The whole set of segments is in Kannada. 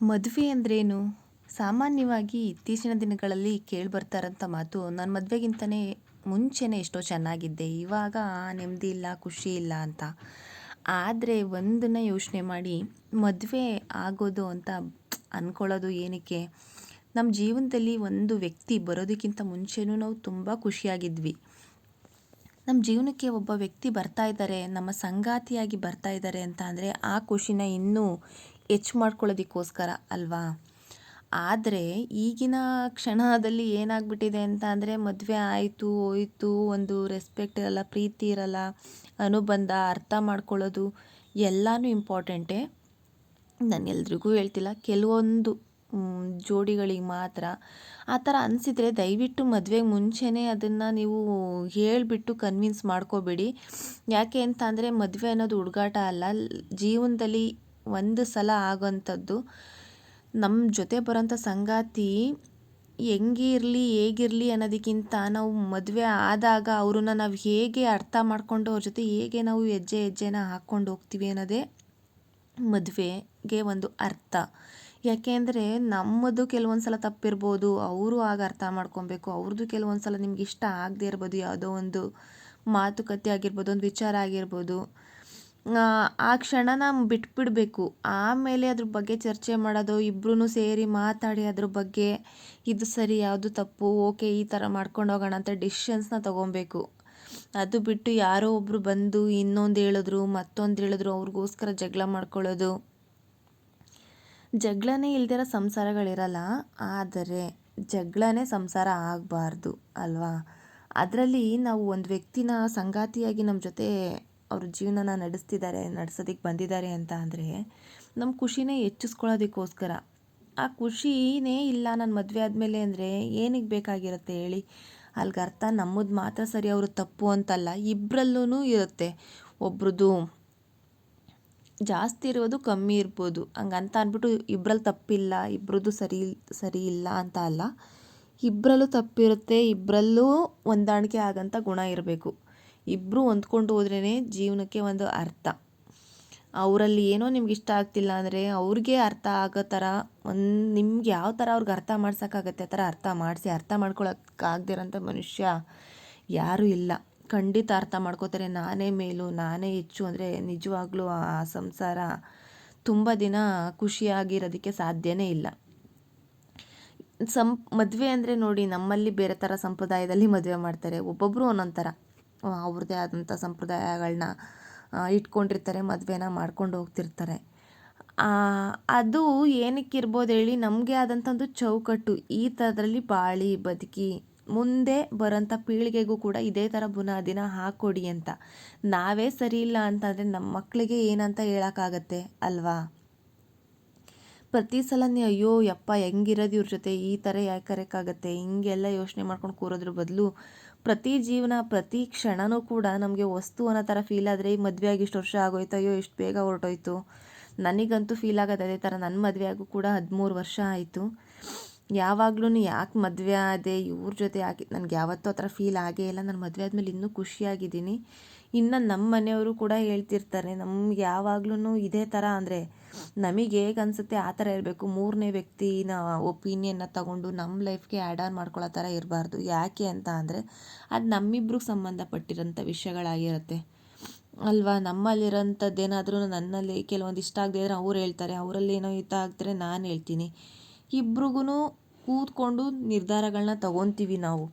ಮದುವೆ ಅಂದ್ರೇನು? ಸಾಮಾನ್ಯವಾಗಿ ಇತ್ತೀಚಿನ ದಿನಗಳಲ್ಲಿ ಕೇಳಿ ಇರೋಂಥ ಮಾತು, ನಾನು ಮದುವೆಗಿಂತನೇ ಮುಂಚೆನೇ ಎಷ್ಟೋ ಚೆನ್ನಾಗಿದ್ದೆ, ಇವಾಗ ನೆಮ್ಮದಿ ಇಲ್ಲ, ಖುಷಿ ಇಲ್ಲ ಅಂತ. ಆದರೆ ಒಂದನ್ನು ಯೋಚನೆ ಮಾಡಿ, ಮದುವೆ ಆಗೋದು ಅಂತ ಅಂದ್ಕೊಳ್ಳೋದು ಏನಕ್ಕೆ? ನಮ್ಮ ಜೀವನದಲ್ಲಿ ಒಂದು ವ್ಯಕ್ತಿ ಬರೋದಕ್ಕಿಂತ ಮುಂಚೆನೂ ನಾವು ತುಂಬ ಖುಷಿಯಾಗಿದ್ವಿ. ನಮ್ಮ ಜೀವನಕ್ಕೆ ಒಬ್ಬ ವ್ಯಕ್ತಿ ಬರ್ತಾ ಇದ್ದಾರೆ, ನಮ್ಮ ಸಂಗಾತಿಯಾಗಿ ಬರ್ತಾ ಇದ್ದಾರೆ ಅಂತ ಅಂದರೆ ಆ ಖುಷಿನ ಇನ್ನೂ ಹೆಚ್ಚು ಮಾಡ್ಕೊಳ್ಳೋದಕ್ಕೋಸ್ಕರ ಅಲ್ವಾ? ಆದರೆ ಈಗಿನ ಕ್ಷಣದಲ್ಲಿ ಏನಾಗ್ಬಿಟ್ಟಿದೆ ಅಂತ ಅಂದರೆ ಮದುವೆ ಆಯಿತು, ಹೋಯ್ತು, ಒಂದು ರೆಸ್ಪೆಕ್ಟ್ ಇರಲ್ಲ, ಪ್ರೀತಿ ಇರಲ್ಲ, ಅನುಬಂಧ, ಅರ್ಥ ಮಾಡ್ಕೊಳ್ಳೋದು ಎಲ್ಲನೂ ಇಂಪಾರ್ಟೆಂಟೇ ನಾನು ಎಲ್ರಿಗೂ ಹೇಳ್ತಿಲ್ಲ, ಕೆಲವೊಂದು ಜೋಡಿಗಳಿಗೆ ಮಾತ್ರ. ಆ ಥರ ಅನಿಸಿದರೆ ದಯವಿಟ್ಟು ಮದುವೆಗೆ ಮುಂಚೆನೇ ಅದನ್ನು ನೀವು ಹೇಳಿಬಿಟ್ಟು ಕನ್ವಿನ್ಸ್ ಮಾಡ್ಕೋಬೇಡಿ. ಯಾಕೆ ಅಂತ ಅಂದರೆ ಮದುವೆ ಅನ್ನೋದು ಹುಡುಗಾಟ ಅಲ್ಲ. ಜೀವನದಲ್ಲಿ ಒಂದು ಸಲ ಆಗೋಂಥದ್ದು. ನಮ್ಮ ಜೊತೆ ಬರೋಂಥ ಸಂಗಾತಿ ಹೆಂಗಿರಲಿ ಹೇಗಿರಲಿ ಅನ್ನೋದಕ್ಕಿಂತ ನಾವು ಮದುವೆ ಆದಾಗ ಅವ್ರನ್ನ ನಾವು ಹೇಗೆ ಅರ್ಥ ಮಾಡಿಕೊಂಡು ಅವ್ರ ಜೊತೆ ಹೇಗೆ ನಾವು ಹೆಜ್ಜೆ ಹೆಜ್ಜೆನ ಹಾಕ್ಕೊಂಡು ಹೋಗ್ತೀವಿ ಅನ್ನೋದೇ ಮದುವೆಗೆ ಒಂದು ಅರ್ಥ. ಯಾಕೆಂದರೆ ನಮ್ಮದು ಕೆಲವೊಂದು ಸಲ ತಪ್ಪಿರ್ಬೋದು, ಅವರು ಆಗ ಅರ್ಥ ಮಾಡ್ಕೊಬೇಕು, ಅವ್ರದ್ದು ಕೆಲವೊಂದು ಸಲ ನಿಮ್ಗೆ ಇಷ್ಟ ಆಗದೆ ಇರ್ಬೋದು, ಯಾವುದೋ ಒಂದು ಮಾತುಕತೆ ಆಗಿರ್ಬೋದು, ಒಂದು ವಿಚಾರ ಆಗಿರ್ಬೋದು. ಆ ಕ್ಷಣನ ಬಿಟ್ಬಿಡಬೇಕು. ಆಮೇಲೆ ಅದ್ರ ಬಗ್ಗೆ ಚರ್ಚೆ ಮಾಡೋದು ಇಬ್ಬರೂ ಸೇರಿ ಮಾತಾಡಿ ಅದ್ರ ಬಗ್ಗೆ, ಇದು ಸರಿ, ಯಾವುದು ತಪ್ಪು, ಓಕೆ, ಈ ಥರ ಮಾಡ್ಕೊಂಡು ಹೋಗೋಣ ಅಂತ ಡಿಸಿಷನ್ಸ್ನ ತೊಗೊಬೇಕು. ಅದು ಬಿಟ್ಟು ಯಾರೋ ಒಬ್ಬರು ಬಂದು ಇನ್ನೊಂದು ಹೇಳಿದ್ರು, ಮತ್ತೊಂದು ಹೇಳಿದ್ರು, ಅವ್ರಿಗೋಸ್ಕರ ಜಗಳ ಮಾಡ್ಕೊಳ್ಳೋದು. ಜಗಳನೇ ಇಲ್ದಿರೋ ಸಂಸಾರಗಳಿರಲ್ಲ, ಆದರೆ ಜಗಳನೇ ಸಂಸಾರ ಆಗಬಾರ್ದು, ಅಲ್ವಾ? ಅದರಲ್ಲಿ ನಾವು ಒಂದು ವ್ಯಕ್ತಿನ ಸಂಗಾತಿಯಾಗಿ ನಮ್ಮ ಜೊತೆ ಅವ್ರ ಜೀವನನ ನಡೆಸ್ತಿದ್ದಾರೆ ನಡೆಸೋದಕ್ಕೆ ಬಂದಿದ್ದಾರೆ ಅಂತ ಅಂದರೆ ನಮ್ಮ ಖುಷಿನೇ ಹೆಚ್ಚಿಸ್ಕೊಳ್ಳೋದಕ್ಕೋಸ್ಕರ. ಆ ಖುಷಿನೇ ಇಲ್ಲ ನನ್ನ ಮದುವೆ ಆದಮೇಲೆ ಅಂದರೆ ಏನಕ್ಕೆ ಬೇಕಾಗಿರುತ್ತೆ ಹೇಳಿ? ಅಲ್ಲಿಗೆ ಅರ್ಥ? ನಮ್ಮದು ಮಾತ್ರ ಸರಿ, ಅವರು ತಪ್ಪು ಅಂತಲ್ಲ ಇಬ್ಬರಲ್ಲೂ ಇರುತ್ತೆ. ಒಬ್ರದ್ದು ಜಾಸ್ತಿ ಇರೋದು ಕಮ್ಮಿ ಇರ್ಬೋದು. ಹಂಗಂತ ಅಂದ್ಬಿಟ್ಟು ಇಬ್ಬರಲ್ಲಿ ತಪ್ಪಿಲ್ಲ ಇಬ್ಬರದ್ದು ಸರಿ ಸರಿ ಇಲ್ಲ ಅಂತ ಅಲ್ಲ. ಇಬ್ಬರಲ್ಲೂ ತಪ್ಪಿರುತ್ತೆ ಇಬ್ಬರಲ್ಲೂ ಹೊಂದಾಣಿಕೆ ಆಗೋಂಥ ಗುಣ ಇರಬೇಕು. ಇಬ್ಬರು ಹೊಂದ್ಕೊಂಡು ಹೋದ್ರೇ ಜೀವನಕ್ಕೆ ಒಂದು ಅರ್ಥ. ಅವರಲ್ಲಿ ಏನೋ ನಿಮ್ಗೆ ಇಷ್ಟ ಆಗ್ತಿಲ್ಲ ಅಂದರೆ ಅವ್ರಿಗೆ ಅರ್ಥ ಆಗೋ ಥರ ಒಂದು ನಿಮ್ಗೆ ಯಾವ ಥರ ಅವ್ರಿಗೆ ಅರ್ಥ ಮಾಡ್ಸೋಕ್ಕಾಗತ್ತೆ, ಆ ಥರ ಅರ್ಥ ಮಾಡಿಸಿ, ಅರ್ಥ ಮಾಡ್ಕೊಳಕ್ಕಾಗ್ದಿರೋಂಥ ಮನುಷ್ಯ ಯಾರೂ ಇಲ್ಲ. ಖಂಡಿತ ಅರ್ಥ ಮಾಡ್ಕೋತಾರೆ, ನಾನೇ ಮೇಲು, ನಾನೇ ಹೆಚ್ಚು ಅಂದರೆ ನಿಜವಾಗ್ಲೂ ಆ ಸಂಸಾರ ತುಂಬ ದಿನ ಖುಷಿಯಾಗಿರೋದಕ್ಕೆ ಸಾಧ್ಯನೇ ಇಲ್ಲ. ಸಂ ಮದುವೆ ಅಂದರೆ ನೋಡಿ, ನಮ್ಮಲ್ಲಿ ಬೇರೆ ಥರ ಸಂಪ್ರದಾಯದಲ್ಲಿ ಮದುವೆ ಮಾಡ್ತಾರೆ ಒಬ್ಬೊಬ್ಬರು ಒಂದೊಂದು ಥರ. ಅವ್ರದ್ದೇ ಆದಂಥ ಸಂಪ್ರದಾಯಗಳನ್ನ ಇಟ್ಕೊಂಡಿರ್ತಾರೆ, ಮದುವೆನ ಮಾಡ್ಕೊಂಡು ಹೋಗ್ತಿರ್ತಾರೆ. ಅದು ಏನಕ್ಕೆ ಇರ್ಬೋದು ಹೇಳಿ ನಮಗೆ ಆದಂಥ ಒಂದು ಚೌಕಟ್ಟು. ಈ ಥರದ್ರಲ್ಲಿ ಬಾಳಿ, ಬದುಕಿ, ಮುಂದೆ ಬರೋಂಥ ಪೀಳಿಗೆಗೂ ಕೂಡ ಇದೇ ಥರ ಬುನಾದಿನ ಹಾಕ್ಕೊಡಿ ಅಂತ. ನಾವೇ ಸರಿ ಇಲ್ಲ ಅಂತಂದರೆ ನಮ್ಮ ಮಕ್ಕಳಿಗೆ ಏನಂತ ಹೇಳೋಕ್ಕಾಗತ್ತೆ ಅಲ್ವಾ? ಪ್ರತಿ ಸಲ ನೀ ಅಯ್ಯೋ, ಯಪ್ಪ, ಹೆಂಗಿರೋದು ಇವ್ರ ಜೊತೆ? ಈ ಥರ ಯಾಕೆ ಕರೆಕ್ಕಾಗತ್ತೆ ಹಿಂಗೆಲ್ಲ ಯೋಚನೆ ಮಾಡ್ಕೊಂಡು ಕೂರೋದ್ರ ಬದಲು ಪ್ರತಿ ಜೀವನ, ಪ್ರತಿ ಕ್ಷಣವೂ ಕೂಡ ನಮಗೆ ವಸ್ತು ಅನ್ನೋ ಥರ ಫೀಲ್ ಆದರೆ, ಈ ಮದುವೆ ಆಗಿ ಇಷ್ಟು ವರ್ಷ ಆಗೋಯ್ತು, ಅಯ್ಯೋ, ಇಷ್ಟು ಬೇಗ ಹೊರಟೋಯ್ತು. ನನಗಂತೂ ಫೀಲ್ ಆಗೋದು ಅದೇ ಥರ ನನ್ನ ಮದುವೆ ಆಗೂ ಕೂಡ ಹದಿಮೂರು ವರ್ಷ ಆಯಿತು. ಯಾವಾಗ್ಲೂ ಯಾಕೆ ಮದುವೆ ಆದೆ, ಇವ್ರ ಜೊತೆ ಯಾಕೆ ನನಗೆ ಯಾವತ್ತೂ ಆ ಥರ ಫೀಲ್ ಆಗೇ ಇಲ್ಲ. ನಾನು ಮದುವೆ ಆದಮೇಲೆ ಇನ್ನೂ ಖುಷಿಯಾಗಿದ್ದೀನಿ. ಇನ್ನು ನಮ್ಮ ಮನೆಯವರು ಕೂಡ ಹೇಳ್ತಿರ್ತಾರೆ, ನಮ್ಗೆ ಯಾವಾಗ್ಲೂ ಇದೇ ಥರ ಅಂದರೆ ನಮಗೆ ಹೇಗೆ ಅನಿಸುತ್ತೆ ಆ ಥರ ಇರಬೇಕು. ಮೂರನೇ ವ್ಯಕ್ತಿನ ಒಪಿನಿಯನ್ನ ತಗೊಂಡು ನಮ್ಮ ಲೈಫ್ಗೆ ಆ್ಯಡ್ ಆನ್ ಮಾಡ್ಕೊಳ್ಳೋ ಥರ ಇರಬಾರ್ದು. ಯಾಕೆ ಅಂತ ಅಂದರೆ ಅದು ನಮ್ಮಿಬ್ರಿಗೆ ಸಂಬಂಧಪಟ್ಟಿರೋಂಥ ವಿಷಯಗಳಾಗಿರುತ್ತೆ. ಅಲ್ವಾ? ನಮ್ಮಲ್ಲಿರೋಂಥದ್ದೇನಾದರೂ ನನ್ನಲ್ಲಿ ಕೆಲವೊಂದು ಇಷ್ಟ ಆಗದೆ ಅವ್ರು ಹೇಳ್ತಾರೆ. ಅವರಲ್ಲಿ ಏನೋ ಇಷ್ಟ ಆಗ್ತಾರೆ ನಾನು ಹೇಳ್ತೀನಿ. ಇಬ್ರಿಗೂ ಕೂತ್ಕೊಂಡು ನಿರ್ಧಾರಗಳನ್ನ ತಗೊತೀವಿ ನಾವು.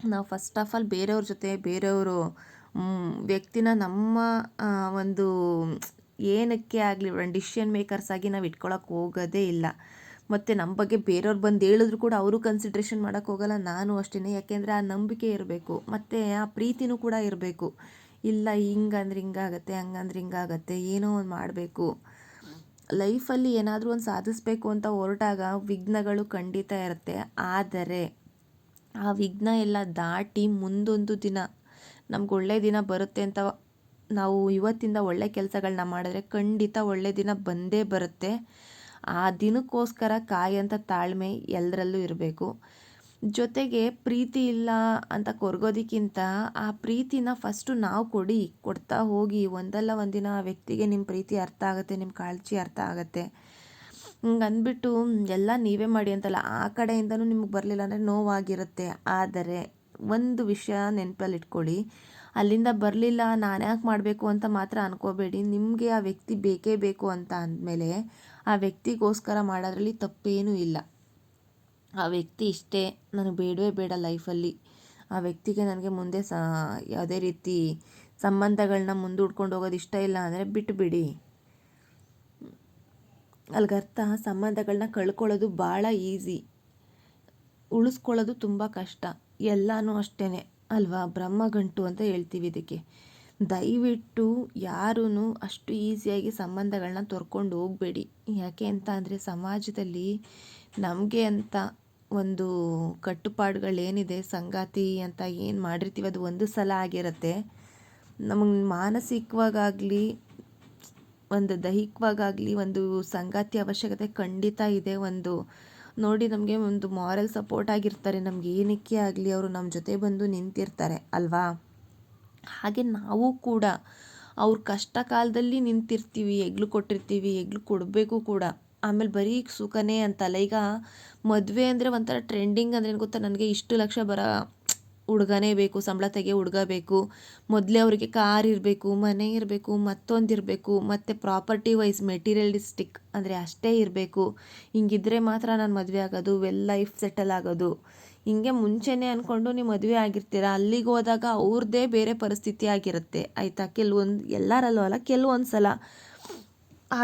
ನಾವು ಫಸ್ಟ್ ಆಫ್ ಆಲ್ ಬೇರೆಯವ್ರ ಜೊತೆ, ಬೇರೆಯವರು ವ್ಯಕ್ತಿನ ನಮ್ಮ ಒಂದು ಏನಕ್ಕೆ ಆಗಲಿ ಡಿಸಿಷನ್ ಮೇಕರ್ಸ್ ಆಗಿ ನಾವು ಇಟ್ಕೊಳಕ್ಕೆ ಹೋಗೋದೇ ಇಲ್ಲ. ಮತ್ತು ನಮ್ಮ ಬಗ್ಗೆ ಬೇರೆಯವ್ರು ಬಂದು ಹೇಳಿದ್ರು ಕೂಡ ಅವರು ಕನ್ಸಿಡ್ರೇಷನ್ ಮಾಡೋಕ್ಕೆ ಹೋಗಲ್ಲ, ನಾನು ಅಷ್ಟೇ ಯಾಕೆಂದರೆ ಆ ನಂಬಿಕೆ ಇರಬೇಕು. ಮತ್ತು ಆ ಪ್ರೀತಿನೂ ಕೂಡ ಇರಬೇಕು. ಇಲ್ಲ, ಹಿಂಗಂದ್ರೆ ಹಿಂಗಾಗತ್ತೆ, ಹಂಗಂದ್ರೆ ಹಿಂಗಾಗತ್ತೆ, ಏನೋ ಒಂದು ಮಾಡಬೇಕು. ಲೈಫಲ್ಲಿ ಏನಾದರೂ ಒಂದು ಸಾಧಿಸಬೇಕು ಅಂತ ಹೊರಟಾಗ ವಿಘ್ನಗಳು ಖಂಡಿತ ಇರುತ್ತೆ. ಆದರೆ ಆ ವಿಘ್ನ ಎಲ್ಲ ದಾಟಿ ಮುಂದೊಂದು ದಿನ ನಮ್ಗೆ ಒಳ್ಳೆಯ ದಿನ ಬರುತ್ತೆ ಅಂತ ನಾವು ಇವತ್ತಿಂದ ಒಳ್ಳೆ ಕೆಲಸಗಳನ್ನ ಮಾಡಿದ್ರೆ ಖಂಡಿತ ಒಳ್ಳೆ ದಿನ ಬಂದೇ ಬರುತ್ತೆ. ಆ ದಿನಕ್ಕೋಸ್ಕರ ಕಾಯೋಂಥ ತಾಳ್ಮೆ ಎಲ್ಲರಲ್ಲೂ ಇರಬೇಕು. ಜೊತೆಗೆ ಪ್ರೀತಿ ಇಲ್ಲ ಅಂತ ಕೊರಗೋದಕ್ಕಿಂತ ಆ ಪ್ರೀತಿನ ಫಸ್ಟು ನಾವು ಕೊಡಿ, ಕೊಡ್ತಾ ಹೋಗಿ. ಒಂದಲ್ಲ ಒಂದಿನ ಆ ವ್ಯಕ್ತಿಗೆ ನಿಮ್ಮ ಪ್ರೀತಿ ಅರ್ಥ ಆಗುತ್ತೆ ನಿಮ್ಮ ಕಾಳಜಿ ಅರ್ಥ ಆಗುತ್ತೆ. ಹಿಂಗೆ ಅಂದ್ಬಿಟ್ಟು ಎಲ್ಲ ನೀವೇ ಮಾಡಿ ಅಂತಲ್ಲ, ಆ ಕಡೆಯಿಂದನೂ ನಿಮಗೆ ಬರಲಿಲ್ಲ ಅಂದರೆ ನೋವಾಗಿರುತ್ತೆ. ಆದರೆ ಒಂದು ವಿಷಯ ನೆನಪಲ್ಲಿ ಇಟ್ಕೊಳ್ಳಿ. ಅಲ್ಲಿಂದ ಬರಲಿಲ್ಲ, ನಾನು ಯಾಕೆ ಮಾಡಬೇಕು ಅಂತ ಮಾತ್ರ ಅನ್ಕೋಬೇಡಿ. ನಿಮಗೆ ಆ ವ್ಯಕ್ತಿ ಬೇಕೇ ಬೇಕು ಅಂತ ಅಂದಮೇಲೆ ಆ ವ್ಯಕ್ತಿಗೋಸ್ಕರ ಮಾಡೋದ್ರಲ್ಲಿ ತಪ್ಪೇನೂ ಇಲ್ಲ. ಆ ವ್ಯಕ್ತಿ ಇಷ್ಟೇ ನನಗೆ ಬೇಡವೇ ಬೇಡ ಲೈಫಲ್ಲಿ. ಆ ವ್ಯಕ್ತಿಗೆ ನನಗೆ ಮುಂದೆ ಸ, ಯಾವುದೇ ರೀತಿ ಸಂಬಂಧಗಳನ್ನ ಮುಂದೂಡ್ಕೊಂಡು ಹೋಗೋದು ಇಷ್ಟ ಇಲ್ಲ ಅಂದರೆ ಬಿಟ್ಟುಬಿಡಿ ಅಲ್ಗರ್ಥ ಸಂಬಂಧಗಳನ್ನ ಕಳ್ಕೊಳ್ಳೋದು ಭಾಳ ಈಸಿ. ಉಳಿಸ್ಕೊಳ್ಳೋದು ತುಂಬ ಕಷ್ಟ. ಎಲ್ಲನೂ ಅಷ್ಟೇ ಅಲ್ವಾ? ಬ್ರಹ್ಮಗಂಟು ಅಂತ ಹೇಳ್ತೀವಿ ಇದಕ್ಕೆ. ದಯವಿಟ್ಟು ಯಾರೂ ಅಷ್ಟು ಈಸಿಯಾಗಿ ಸಂಬಂಧಗಳನ್ನ ತೊರ್ಕೊಂಡು ಹೋಗಬೇಡಿ. ಯಾಕೆ ಅಂತ ಅಂದರೆ ಸಮಾಜದಲ್ಲಿ ನಮಗೆ ಅಂತ ಒಂದು ಕಟ್ಟುಪಾಡುಗಳೇನಿದೆ, ಸಂಗಾತಿ ಅಂತ ಏನು ಮಾಡಿರ್ತೀವಿ, ಅದು ಒಂದು ಸಲ ಆಗಿರುತ್ತೆ. ನಮಗೆ ಮಾನಸಿಕವಾಗಾಗಲಿ, ಒಂದು ದೈಹಿಕವಾಗಾಗಲಿ ಒಂದು ಸಂಗಾತಿ ಅವಶ್ಯಕತೆ ಖಂಡಿತ ಇದೆ. ಒಂದು ನೋಡಿ ನಮಗೆ ಒಂದು ಮಾರಲ್ ಸಪೋರ್ಟ್ ಆಗಿರ್ತಾರೆ, ನಮ್ಗೆ ಏನಕ್ಕೆ ಆಗಲಿ ಅವರು ನಮ್ಮ ಜೊತೆ ಬಂದು ನಿಂತಿರ್ತಾರೆ, ಅಲ್ವಾ? ಹಾಗೆ ನಾವು ಕೂಡ ಅವ್ರ ಕಷ್ಟ ಕಾಲದಲ್ಲಿ ನಿಂತಿರ್ತೀವಿ, ಹೆಗ್ಲು ಕೊಟ್ಟಿರ್ತೀವಿ, ಹೆಗ್ಲು ಕೊಡಬೇಕು ಕೂಡ. ಆಮೇಲೆ ಬರೀ ಸುಖನೇ ಅಂತಲ್ಲ. ಈಗ ಮದುವೆ ಅಂದರೆ ಒಂಥರ ಟ್ರೆಂಡಿಂಗ್ ಅಂದರೆ ಏನು ಗೊತ್ತಾ? ನನಗೆ ಇಷ್ಟು ಲಕ್ಷ ಬರೋ ಹುಡ್ಗನೇ ಬೇಕು, ಸಂಬಳ ತೆಗೆ ಹುಡುಗ ಬೇಕು ಮೊದಲೇ ಅವರಿಗೆ ಕಾರ್ ಇರಬೇಕು, ಮನೆ ಇರಬೇಕು, ಮತ್ತೊಂದು ಇರಬೇಕು, ಮತ್ತು ಪ್ರಾಪರ್ಟಿ ವೈಸ್ ಮೆಟೀರಿಯಲಿಸ್ಟಿಕ್ ಅಂದರೆ ಅಷ್ಟೇ ಇರಬೇಕು. ಹಿಂಗಿದ್ರೆ ಮಾತ್ರ ನಾನು ಮದುವೆ ಆಗೋದು ವೆಲ್ ಲೈಫ್ ಸೆಟಲ್ ಆಗೋದು. ಹಿಂಗೆ ಮುಂಚೆನೇ ಅಂದ್ಕೊಂಡು ನೀವು ಮದುವೆ ಆಗಿರ್ತೀರ? ಅಲ್ಲಿಗೆ ಹೋದಾಗ ಅವ್ರದ್ದೇ ಬೇರೆ ಪರಿಸ್ಥಿತಿ ಆಗಿರುತ್ತೆ. ಆಯಿತಾ? ಕೆಲವೊಂದು, ಎಲ್ಲರಲ್ಲೂ ಅಲ್ಲ ಕೆಲವೊಂದು ಸಲ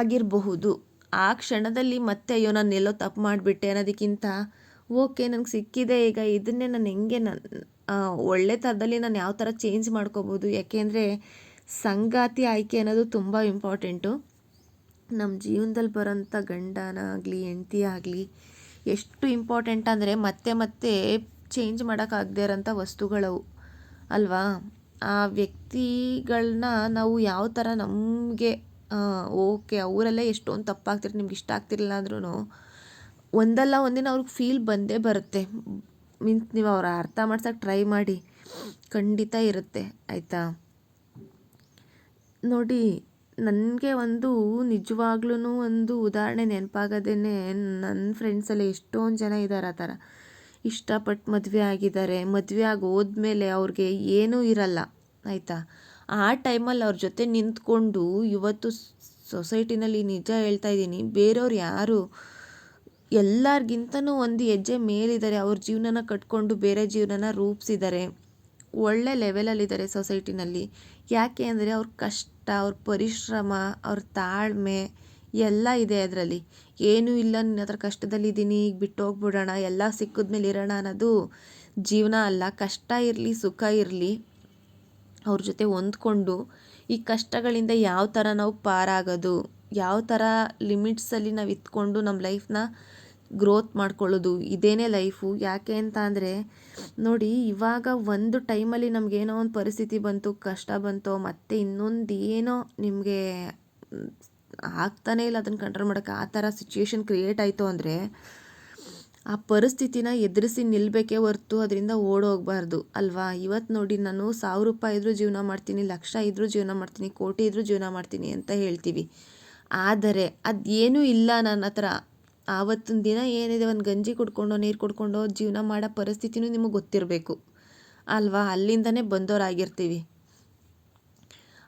ಆಗಿರಬಹುದು. ಆ ಕ್ಷಣದಲ್ಲಿ ಮತ್ತೆ ಅಯ್ಯೋ ನಾನು ಎಲ್ಲೋ ತಪ್ಪು ಮಾಡಿಬಿಟ್ಟೆ ಅನ್ನೋದಕ್ಕಿಂತ, ಓಕೆ ನನಗೆ ಸಿಕ್ಕಿದೆ, ಈಗ ಇದನ್ನೇ ನಾನು ಹೆಂಗೆ ನನ್ನ ಒಳ್ಳೆ ಥರದಲ್ಲಿ ನಾನು ಯಾವ ಥರ ಚೇಂಜ್ ಮಾಡ್ಕೋಬೋದು? ಯಾಕೆಂದರೆ ಸಂಗಾತಿ ಆಯ್ಕೆ ಅನ್ನೋದು ತುಂಬ ಇಂಪಾರ್ಟೆಂಟು ನಮ್ಮ ಜೀವನದಲ್ಲಿ ಬರೋಂಥ ಗಂಡನಾಗಲಿ ಹೆಂಡತಿ ಆಗಲಿ, ಎಷ್ಟು ಇಂಪಾರ್ಟೆಂಟ್ ಅಂದರೆ ಮತ್ತೆ ಮತ್ತೆ ಚೇಂಜ್ ಮಾಡೋಕ್ಕಾಗದೇ ಇರೋಂಥ ವಸ್ತುಗಳವು ಅಲ್ವಾ? ಆ ವ್ಯಕ್ತಿಗಳನ್ನ ನಾವು ಯಾವ ಥರ ನಮಗೆ ಓಕೆ, ಅವರಲ್ಲೇ ಎಷ್ಟೊಂದು ತಪ್ಪಾಗ್ತಿರ್, ನಿಮ್ಗೆ ಇಷ್ಟ ಆಗ್ತಿರಲಿಲ್ಲ ಅಂದ್ರೂ ಒಂದಲ್ಲ ಒಂದಿನ ಅವ್ರಿಗೆ ಫೀಲ್ ಬಂದೇ ಬರುತ್ತೆ. ಮೀನ್ಸ್ ನೀವು ಅವ್ರ ಅರ್ಥ ಮಾಡ್ಸೋಕೆ ಟ್ರೈ ಮಾಡಿ, ಖಂಡಿತ ಇರುತ್ತೆ, ಆಯಿತಾ? ನೋಡಿ, ನನಗೆ ಒಂದು ನಿಜವಾಗ್ಲೂ ಒಂದು ಉದಾಹರಣೆ ನೆನಪಾಗೋದೇ ನನ್ನ ಫ್ರೆಂಡ್ಸಲ್ಲಿ ಎಷ್ಟೊಂದು ಜನ ಇದ್ದಾರೆ ಆ ಥರ. ಇಷ್ಟಪಟ್ಟು ಮದುವೆ ಆಗಿದ್ದಾರೆ. ಮದುವೆ ಆಗಿ ಹೋದ್ಮೇಲೆ ಅವ್ರಿಗೆ ಏನೂ ಇರಲ್ಲ, ಆಯಿತಾ? ಆ ಟೈಮಲ್ಲಿ ಅವ್ರ ಜೊತೆ ನಿಂತ್ಕೊಂಡು ಇವತ್ತು ಸೊಸೈಟಿನಲ್ಲಿ ನಿಜ ಹೇಳ್ತಾ ಇದ್ದೀನಿ, ಬೇರೆಯವ್ರು ಯಾರು ಎಲ್ಲರಿಗಿಂತನೂ ಒಂದು ಹೆಜ್ಜೆ ಮೇಲಿದ್ದಾರೆ. ಅವ್ರ ಜೀವನನ ಕಟ್ಕೊಂಡು ಬೇರೆ ಜೀವನನ ರೂಪಿಸಿದ್ದಾರೆ. ಒಳ್ಳೆ ಲೆವೆಲಲ್ಲಿದ್ದಾರೆ ಸೊಸೈಟಿನಲ್ಲಿ. ಯಾಕೆ ಅಂದರೆ ಅವ್ರ ಕಷ್ಟ, ಅವ್ರ ಪರಿಶ್ರಮ, ಅವ್ರ ತಾಳ್ಮೆ ಎಲ್ಲ ಇದೆ ಅದರಲ್ಲಿ. ಏನೂ ಇಲ್ಲ, ನಿನ್ನ ಹತ್ರ ಕಷ್ಟದಲ್ಲಿದ್ದೀನಿ, ಈಗ ಬಿಟ್ಟು ಹೋಗ್ಬಿಡೋಣ ಎಲ್ಲ ಸಿಕ್ಕಿದ್ಮೇಲೆ ಇರೋಣ ಅನ್ನೋದು ಜೀವನ ಅಲ್ಲ. ಕಷ್ಟ ಇರಲಿ, ಸುಖ ಇರಲಿ. ಅವ್ರ ಜೊತೆ ಹೊಂದ್ಕೊಂಡು ಈ ಕಷ್ಟಗಳಿಂದ ಯಾವ ಥರ ನಾವು ಪಾರಾಗೋದು, ಯಾವ ಥರ ಲಿಮಿಟ್ಸಲ್ಲಿ ನಾವು ಇದ್ಕೊಂಡು ನಮ್ಮ ಲೈಫ್ನ ಗ್ರೋತ್ ಮಾಡ್ಕೊಳ್ಳೋದು, ಇದೇನೇ ಲೈಫು, ಯಾಕೆ ಅಂತ ಅಂದರೆ, ನೋಡಿ, ಇವಾಗ ಒಂದು ಟೈಮಲ್ಲಿ ನಮಗೇನೋ ಒಂದು ಪರಿಸ್ಥಿತಿ ಬಂತು, ಕಷ್ಟ ಬಂತು, ಮತ್ತೆ ಇನ್ನೊಂದು ಏನೋ ನಿಮಗೆ ಆಗ್ತಾನೇ ಇಲ್ಲ, ಅದನ್ನು ಕಂಟ್ರೋಲ್ ಮಾಡೋಕ್ಕೆ ಆ ಥರ ಸಿಚುಯೇಷನ್ ಕ್ರಿಯೇಟ್ ಆಯಿತು ಅಂದರೆ ಆ ಪರಿಸ್ಥಿತಿನ ಎದುರಿಸಿ ನಿಲ್ಲಬೇಕೇ ಹೊರ್ತು ಅದರಿಂದ ಓಡೋಗಬಾರ್ದು ಅಲ್ವಾ? ಇವತ್ತು ನೋಡಿ ನಾನು ಸಾವಿರ ರೂಪಾಯಿ ಇದ್ದರೂ ಜೀವನ ಮಾಡ್ತೀನಿ, ಲಕ್ಷ ಇದ್ದರೂ ಜೀವನ ಮಾಡ್ತೀನಿ, ಕೋಟಿ ಇದ್ದರೂ ಜೀವನ ಮಾಡ್ತೀನಿ ಅಂತ ಹೇಳ್ತೀವಿ. ಆದರೆ ಅದೇನೂ ಇಲ್ಲ ನನ್ನ ಹತ್ರ. ಆವತ್ತಿನ ದಿನ ಏನಿದೆ? ಒಂದು ಗಂಜಿ ಕುಡ್ಕೊಂಡು, ನೀರು ಕುಡ್ಕೊಂಡು ಜೀವನ ಮಾಡೋ ಪರಿಸ್ಥಿತಿನೂ ನಿಮಗೆ ಗೊತ್ತಿರಬೇಕು, ಅಲ್ವಾ? ಅಲ್ಲಿಂದನೇ ಬಂದವರಾಗಿರ್ತೀವಿ.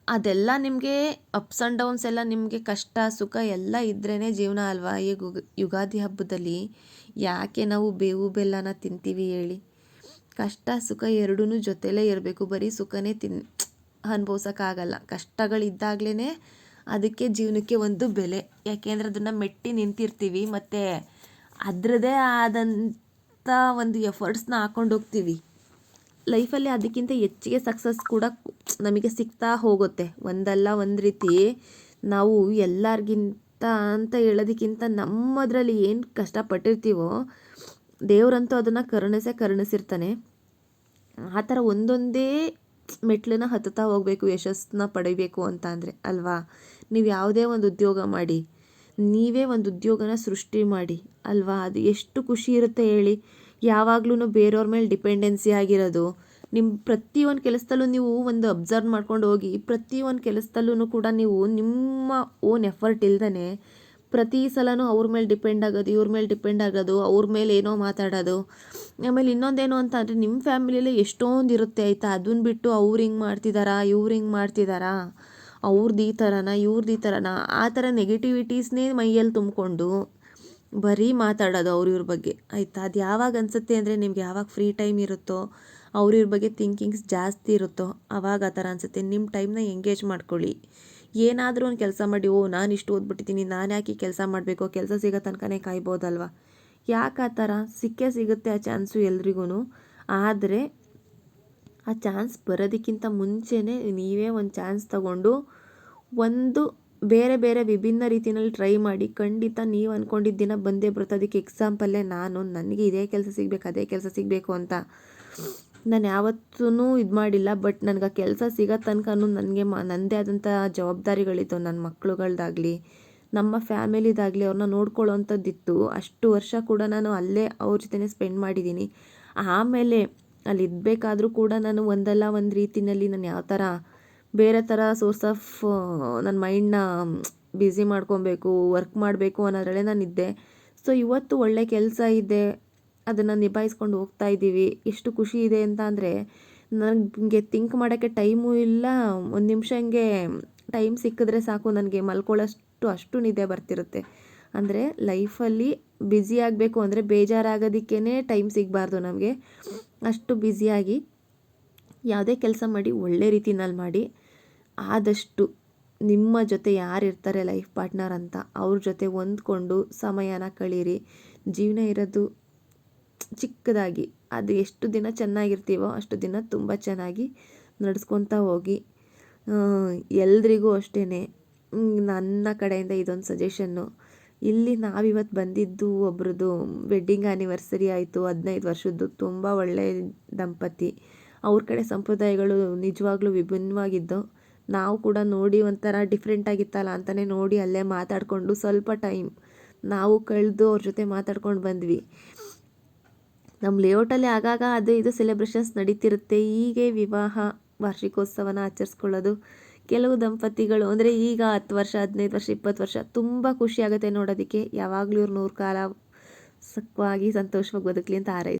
ಅದೆಲ್ಲ ನಿಮಗೆ ಅಪ್ಸ್ ಆ್ಯಂಡ್ ಡೌನ್ಸ್ ಎಲ್ಲ ನಿಮಗೆ ಕಷ್ಟ, ಸುಖ ಎಲ್ಲ ಇದ್ರೇ ಜೀವನ ಅಲ್ವಾ? ಈ ಯುಗಾದಿ ಹಬ್ಬದಲ್ಲಿ ಯಾಕೆ ನಾವು ಬೇವು ಬೆಲ್ಲನ ತಿಂತೀವಿ ಹೇಳಿ. ಕಷ್ಟ, ಸುಖ ಎರಡೂ ಜೊತೆಲೇ ಇರಬೇಕು. ಬರೀ ಸುಖನೇ ತಿನ್, ಅನ್ಭವ್ಸೋಕ್ಕಾಗಲ್ಲ. ಕಷ್ಟಗಳಿದ್ದಾಗಲೇ ಅದಕ್ಕೆ ಜೀವನಕ್ಕೆ ಒಂದು ಬೆಲೆ. ಯಾಕೆಂದರೆ ಅದನ್ನು ಮೆಟ್ಟಿ ನಿಂತಿರ್ತೀವಿ ಮತ್ತು ಅದರದೇ ಆದಂಥ ಒಂದು ಎಫರ್ಟ್ಸ್ನ ಹಾಕೊಂಡು ಹೋಗ್ತೀವಿ. ಲೈಫಲ್ಲಿ ಅದಕ್ಕಿಂತ ಹೆಚ್ಚಿಗೆ ಸಕ್ಸಸ್ ಕೂಡ ನಮಗೆ ಸಿಗ್ತಾ ಹೋಗುತ್ತೆ. ಒಂದಲ್ಲ ಒಂದು ರೀತಿ ನಾವು ಎಲ್ಲರಿಗಿಂತ ಅಂತ ಹೇಳೋದಕ್ಕಿಂತ ನಮ್ಮದರಲ್ಲಿ ಏನು ಕಷ್ಟಪಟ್ಟಿರ್ತೀವೋ ದೇವರಂತೂ ಅದನ್ನು ಕರುಣಿಸೇ ಕರುಣಿಸಿರ್ತಾನೆ. ಆ ಥರ ಒಂದೊಂದೇ ಮೆಟ್ಲನ್ನ ಹತ್ತುತ್ತಾ ಹೋಗಬೇಕು, ಯಶಸ್ಸನ್ನ ಪಡಿಬೇಕು ಅಂತ ಅಂದರೆ ಅಲ್ವಾ? ನೀವು ಯಾವುದೇ ಒಂದು ಉದ್ಯೋಗ ಮಾಡಿ, ನೀವೇ ಒಂದು ಉದ್ಯೋಗನ ಸೃಷ್ಟಿ ಮಾಡಿ ಅಲ್ವಾ? ಅದು ಎಷ್ಟು ಖುಷಿ ಇರುತ್ತೆ ಹೇಳಿ. ಯಾವಾಗ್ಲೂ ಬೇರೆಯವ್ರ ಮೇಲೆ ಡಿಪೆಂಡೆನ್ಸಿ ಆಗಿರೋದು. ನಿಮ್ಮ ಪ್ರತಿಯೊಂದು ಕೆಲಸದಲ್ಲೂ ನೀವು ಒಂದು ಅಬ್ಸರ್ವ್ ಮಾಡ್ಕೊಂಡು ಹೋಗಿ, ಪ್ರತಿಯೊಂದು ಕೆಲಸದಲ್ಲೂ ಕೂಡ ನೀವು ನಿಮ್ಮ ಓನ್ ಎಫರ್ಟ್ ಇಲ್ದೇ ಪ್ರತಿ ಸಲನೂ ಅವ್ರ ಮೇಲೆ ಡಿಪೆಂಡ್ ಆಗೋದು, ಇವ್ರ ಮೇಲೆ ಡಿಪೆಂಡ್ ಆಗೋದು, ಅವ್ರ ಮೇಲೆ ಏನೋ ಮಾತಾಡೋದು. ಆಮೇಲೆ ಇನ್ನೊಂದೇನು ಅಂತ ಅಂದರೆ ನಿಮ್ಮ ಫ್ಯಾಮಿಲಿಯಲ್ಲೇ ಎಷ್ಟೊಂದು ಇರುತ್ತೆ ಆಯಿತಾ? ಅದನ್ನ ಬಿಟ್ಟು ಅವ್ರು ಹಿಂಗೆ ಮಾಡ್ತಿದ್ದಾರಾ ಇವ್ರು ಹಿಂಗೆ ಮಾಡ್ತಿದ್ದಾರಾ ಅವ್ರದ್ದು ಈ ಥರನ ಇವ್ರದ್ದು ಈ ಥರನಾ ಆ ಥರ ನೆಗೆಟಿವಿಟೀಸ್ನೇ ಮೈಯಲ್ಲಿ ತುಂಬಿಕೊಂಡು ಬರೀ ಮಾತಾಡೋದು ಅವ್ರ ಇವ್ರ ಬಗ್ಗೆ. ಆಯಿತಾ? ಅದು ಯಾವಾಗ ಅನಿಸುತ್ತೆ ಅಂದರೆ ನಿಮ್ಗೆ ಯಾವಾಗ ಫ್ರೀ ಟೈಮ್ ಇರುತ್ತೋ, ಅವ್ರ ಇವ್ರ ಬಗ್ಗೆ ಥಿಂಕಿಂಗ್ಸ್ ಜಾಸ್ತಿ ಇರುತ್ತೋ ಆವಾಗ ಆ ಥರ ಅನಿಸುತ್ತೆ. ನಿಮ್ಮ ಟೈಮ್ನ ಎಂಗೇಜ್ ಮಾಡ್ಕೊಳ್ಳಿ. ಏನಾದರೂ ಒಂದು ಕೆಲಸ ಮಾಡಿ, ಓ ನಾನು ಇಷ್ಟು ಓದ್ಬಿಟ್ಟಿದ್ದೀನಿ, ನಾನು ಯಾಕೆ ಕೆಲಸ ಮಾಡಬೇಕು? ಕೆಲಸ ಸಿಗೋ ತನಕನೇ ಕಾಯ್ಬೋದಲ್ವ? ಯಾಕೆ ಆ ಥರ? ಸಿಕ್ಕೇ ಸಿಗುತ್ತೆ ಆ ಚಾನ್ಸು ಎಲ್ರಿಗೂ ಆದರೆ ಆ ಚಾನ್ಸ್ ಬರೋದಕ್ಕಿಂತ ಮುಂಚೆನೇ ನೀವೇ ಒಂದು ಚಾನ್ಸ್ ತಗೊಂಡು ಒಂದು ಬೇರೆ ಬೇರೆ ವಿಭಿನ್ನ ರೀತಿಯಲ್ಲಿ ಟ್ರೈ ಮಾಡಿ ಖಂಡಿತ ನೀವು ಅಂದ್ಕೊಂಡಿದ್ದ ದಿನ ಬಂದೇ ಬರುತ್ತೆ. ಅದಕ್ಕೆ ಎಕ್ಸಾಂಪಲ್ಲೇ ನಾನು, ನನಗೆ ಇದೇ ಕೆಲಸ ಸಿಗಬೇಕು, ಅದೇ ಕೆಲಸ ಸಿಗಬೇಕು ಅಂತ. ನಾನು ಯಾವತ್ತೂ ಇದು ಮಾಡಿಲ್ಲ ಬಟ್ ನನಗೆ ಆ ಕೆಲಸ ಸಿಗೋ ತನಕ ನನಗೆ ಮ ನನ್ನದೇ ಆದಂಥ ಜವಾಬ್ದಾರಿಗಳಿತ್ತು ನನ್ನ ಮಕ್ಳುಗಳ್ದಾಗಲಿ, ನಮ್ಮ ಫ್ಯಾಮಿಲಿದಾಗಲಿ ಅವ್ರನ್ನ ನೋಡ್ಕೊಳ್ಳೋವಂಥದ್ದಿತ್ತು ಅಷ್ಟು ವರ್ಷ ಕೂಡ ನಾನು ಅಲ್ಲೇ ಅವ್ರ ಜೊತೆನೇ ಸ್ಪೆಂಡ್ ಮಾಡಿದ್ದೀನಿ. ಆಮೇಲೆ ಅಲ್ಲಿ ಇದ್ಬೇಕಾದ್ರೂ ಕೂಡ ನಾನು ಒಂದಲ್ಲ ಒಂದು ರೀತಿಯಲ್ಲಿ ನಾನು ಯಾವ ಥರ ಬೇರೆ ಥರ ಸೋರ್ಸ್ ಆಫ್ ನನ್ನ ಮೈಂಡ್ನ ಬ್ಯುಸಿ ಮಾಡ್ಕೊಬೇಕು ವರ್ಕ್ ಮಾಡಬೇಕು ಅನ್ನೋದ್ರಲ್ಲೇ ನಾನಿದ್ದೆ ಸೊ ಇವತ್ತು ಒಳ್ಳೆ ಕೆಲಸ ಇದೆ. ಅದನ್ನು ನಿಭಾಯಿಸ್ಕೊಂಡು ಹೋಗ್ತಾ ಇದ್ದೀವಿ ಎಷ್ಟು ಖುಷಿ ಇದೆ ಅಂತ ಅಂದರೆ, ನನಗೆ ಥಿಂಕ್ ಮಾಡೋಕ್ಕೆ ಟೈಮು ಇಲ್ಲ. ಒಂದು ನಿಮಿಷ ಹಂಗೆ ಟೈಮ್ ಸಿಕ್ಕಿದ್ರೆ ಸಾಕು. ನನಗೆ ಮಲ್ಕೊಳ್ಳೋಷ್ಟು ಅಷ್ಟು ನಿದ್ದೆ ಬರ್ತಿರುತ್ತೆ. ಅಂದರೆ ಲೈಫಲ್ಲಿ ಬ್ಯುಸಿ ಆಗಬೇಕು ಅಂದರೆ ಬೇಜಾರಾಗೋದಕ್ಕೇ ಟೈಮ್ ಸಿಗಬಾರ್ದು ನಮಗೆ. ಅಷ್ಟು ಬ್ಯುಸಿಯಾಗಿ ಯಾವುದೇ ಕೆಲಸ ಮಾಡಿ ಒಳ್ಳೆ ರೀತಿನಲ್ಲಿ ಮಾಡಿ ಆದಷ್ಟು ನಿಮ್ಮ ಜೊತೆ ಯಾರು ಇರ್ತಾರೆ ಲೈಫ್ ಪಾರ್ಟ್ನರ್ ಅಂತ ಅವ್ರ ಜೊತೆ ಹೊಂದ್ಕೊಂಡು ಸಮಯನ ಕಳೀರಿ. ಜೀವನ ಇರೋದು ಚಿಕ್ಕದಾಗಿ. ಅದು ಎಷ್ಟು ದಿನ ಚೆನ್ನಾಗಿರ್ತೀವೋ ಅಷ್ಟು ದಿನ ತುಂಬ ಚೆನ್ನಾಗಿ ನಡೆಸ್ಕೊತಾ ಹೋಗಿ. ಎಲ್ರಿಗೂ ಅಷ್ಟೇ ನನ್ನ ಕಡೆಯಿಂದ ಇದೊಂದು ಸಜೆಷನ್ನು ಇಲ್ಲಿ ನಾವಿವತ್ತು ಬಂದಿದ್ದು ಒಬ್ರದ್ದು ವೆಡ್ಡಿಂಗ್ ಆ್ಯನಿವರ್ಸರಿ ಆಯಿತು, ಹದಿನೈದು ವರ್ಷದ್ದು. ತುಂಬ ಒಳ್ಳೆಯ ದಂಪತಿ. ಅವ್ರ ಕಡೆ ಸಂಪ್ರದಾಯಗಳು ನಿಜವಾಗ್ಲೂ ವಿಭಿನ್ನವಾಗಿದ್ದು. ನಾವು ಕೂಡ ನೋಡಿ ಒಂಥರ ಡಿಫ್ರೆಂಟ್ ಆಗಿತ್ತಲ್ಲ ಅಂತಲೇ ನೋಡಿ ಅಲ್ಲೇ ಮಾತಾಡಿಕೊಂಡು ಸ್ವಲ್ಪ ಟೈಮ್ ನಾವು ಕಳೆದು ಅವ್ರ ಜೊತೆ ಮಾತಾಡ್ಕೊಂಡು ಬಂದ್ವಿ. ನಮ್ಮ ಲೇಔಟಲ್ಲಿ ಆಗಾಗ ಅದು ಇದು ಸೆಲೆಬ್ರೇಷನ್ಸ್ ನಡೀತಿರುತ್ತೆ. ಹೀಗೆ ವಿವಾಹ, ವಾರ್ಷಿಕೋತ್ಸವನ ಆಚರಿಸ್ಕೊಳ್ಳೋದು ಕೆಲವು ದಂಪತಿಗಳು. ಅಂದರೆ ಈಗ ಹತ್ತು ವರ್ಷ, ಹದಿನೈದು ವರ್ಷ, ಇಪ್ಪತ್ತು ವರ್ಷ ತುಂಬ ಖುಷಿ ಆಗುತ್ತೆ ನೋಡೋದಕ್ಕೆ. ಯಾವಾಗಲೂ ಇವ್ರು ನೂರು ಕಾಲ ಸುಖವಾಗಿ, ಸಂತೋಷವಾಗಿ ಬದುಕಲಿ ಅಂತ ಹಾರೈಸ್ತೀನಿ